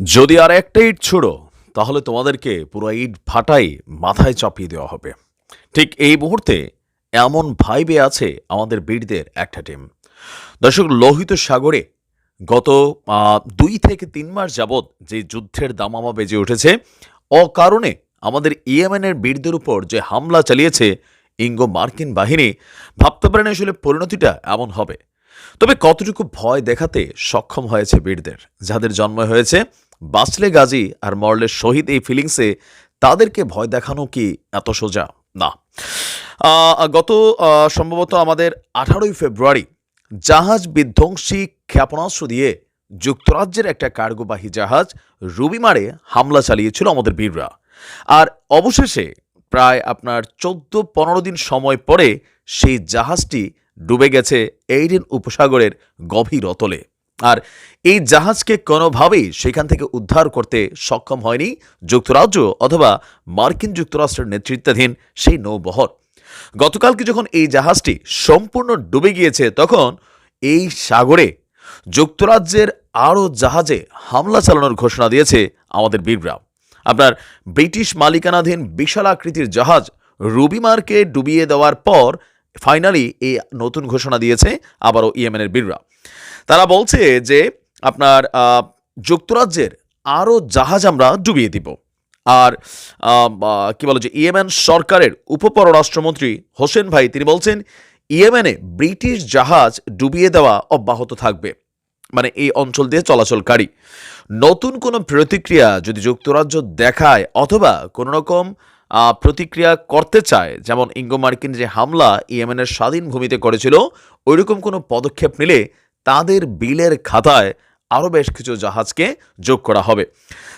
যদি আর একটা ইট ছুড়ো, তাহলে তোমাদেরকে পুরো ইট ফাটাই মাথায় চাপিয়ে দেওয়া হবে। ঠিক এই মুহূর্তে এমন ভাইবে আছে আমাদের বীরদের একটা টিম। দর্শক, লোহিত সাগরে গত দুই থেকে তিন মাস যাবৎ যে যুদ্ধের দামামা বেজে উঠেছে, অকারণে আমাদের ইয়েমেনের বীরদের উপর যে হামলা চালিয়েছে ইঙ্গো মার্কিন বাহিনী, ভাবতে পারেন আসলে পরিণতিটা এমন হবে। তবে কতটুকু ভয় দেখাতে সক্ষম হয়েছে বীরদের, যাদের জন্ম হয়েছে বাঁচলে গাজী আর মরলে শহীদ এই ফিলিংসে তাদেরকে ভয় দেখানো কি এত সোজা? না। গত সম্ভবত আমাদের আঠারোই ফেব্রুয়ারি জাহাজ বিধ্বংসী ক্ষেপণাস্ত্র দিয়ে যুক্তরাজ্যের একটা কার্গোবাহী জাহাজ রুবিমারে হামলা চালিয়েছিল আমাদের বীররা। আর অবশেষে প্রায় আপনার চোদ্দ পনেরো দিন সময় পরে সেই জাহাজটি ডুবে গেছে এইডেন উপসাগরের গভীর অতলে। আর এই জাহাজকে কোনোভাবেই সেখান থেকে উদ্ধার করতে সক্ষম হয়নি যুক্তরাজ্য অথবা মার্কিন যুক্তরাষ্ট্রের নেতৃত্বাধীন সেই নৌবহর। গতকালকে যখন এই জাহাজটি সম্পূর্ণ ডুবে গিয়েছে, তখন এই সাগরে যুক্তরাজ্যের আরও জাহাজে হামলা চালানোর ঘোষণা দিয়েছে আমাদের বীররা আপনার ব্রিটিশ মালিকানাধীন বিশাল আকৃতির জাহাজ রুবিমারকে ডুবিয়ে দেওয়ার পর ফাইনালি এই নতুন ঘোষণা দিয়েছে আবারও ইয়েমেনের বীররা তারা বলছে যে আপনার যুক্তরাজ্যের আরও জাহাজ আমরা ডুবিয়ে দিব। আর কি বলো যে ইয়েমেন সরকারের উপপররাষ্ট্রমন্ত্রী হোসেন ভাই তিনি বলছেন, ইয়েমেনে ব্রিটিশ জাহাজ ডুবিয়ে দেওয়া অব্যাহত থাকবে। মানে এই অঞ্চল দিয়ে চলাচলকারী। নতুন কোনো প্রতিক্রিয়া যদি যুক্তরাজ্য দেখায় অথবা কোনো রকম প্রতিক্রিয়া করতে চায়, যেমন ইঙ্গো মার্কিন যে হামলা ইয়েমেনের স্বাধীন ভূমিতে করেছিল, ওইরকম কোনো পদক্ষেপ নিলে তাদের বিলের খাতায় আরও বেশ কিছু জাহাজকে যোগ করা হবে।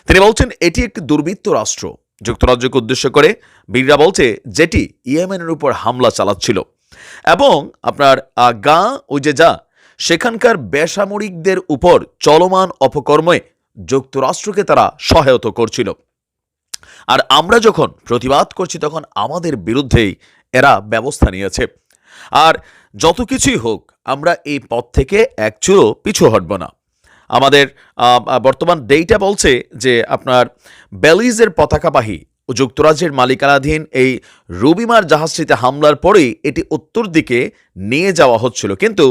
তিনি বলছেন, এটি একটি দুর্বৃত্ত রাষ্ট্র। যুক্তরাজ্যকে উদ্দেশ্য করে বীররা বলছে, যেটি ইয়েমেনের উপর হামলা চালাচ্ছিল। এবং আপনার গা, ও যে যা, সেখানকার বেসামরিকদের উপর চলমান অপকর্মে যুক্তরাষ্ট্রকে তারা সহায়তা করছিল। আর আমরা যখন প্রতিবাদ করছি, তখন আমাদের বিরুদ্ধেই এরা ব্যবস্থা নিয়েছে। আর যত কিছুই হোক, আমরা এই পথ থেকে এক চুরো পিছু হটব না। আমাদের বর্তমান ডেইটা বলছে যে আপনার বেলিজের পতাকাবাহী ও যুক্তরাজ্যের মালিকানাধীন এই রুবিমার জাহাজটিতে হামলার পরেই এটি উত্তর দিকে নিয়ে যাওয়া হচ্ছিল। কিন্তু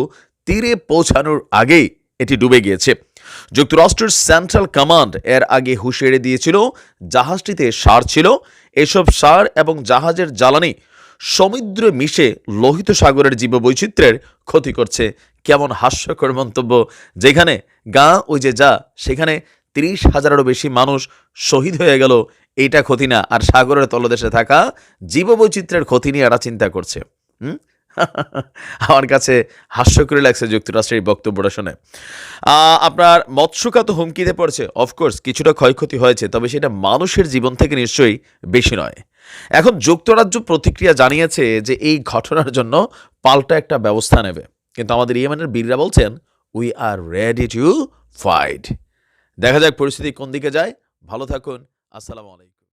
তীরে পৌঁছানোর আগেই এটি ডুবে গিয়েছে। যুক্তরাষ্ট্রের সেন্ট্রাল কমান্ড এর আগে হুঁশিয়ারি দিয়েছিল, জাহাজটিতে সার ছিল। এসব সার এবং জাহাজের জ্বালানি সমুদ্রে মিশে লোহিত সাগরের জীববৈচিত্র্যের ক্ষতি করছে। কেমন হাস্যকর মন্তব্য। যেখানে গা ওই যে যা, সেখানে তিরিশ হাজারেরও বেশি মানুষ শহীদ হয়ে গেল। এইটা ক্ষতি না। আর সাগরের তলদেশে থাকা জীববৈচিত্র্যের ক্ষতি নিয়ে এরা চিন্তা করছে। হুম? আমার কাছে হাস্যকরী লাগছে যুক্তরাষ্ট্রের এই বক্তব্যটা শুনে। আপনার মৎস্যকা তো হুমকিতে পড়ছে। অফকোর্স কিছুটা ক্ষয়ক্ষতি হয়েছে, তবে সেটা মানুষের জীবন থেকে নিশ্চয়ই বেশি নয়। এখন যুক্তরাজ্য প্রতিক্রিয়া জানিয়েছে যে এই ঘটনার জন্য পাল্টা একটা ব্যবস্থা নেবে। কিন্তু আমাদের ইয়েমেনের বীররা বলছেন we are ready to fight দেখা যাক পরিস্থিতি কোন দিকে যায়। ভালো থাকুন। আসসালামু আলাইকুম।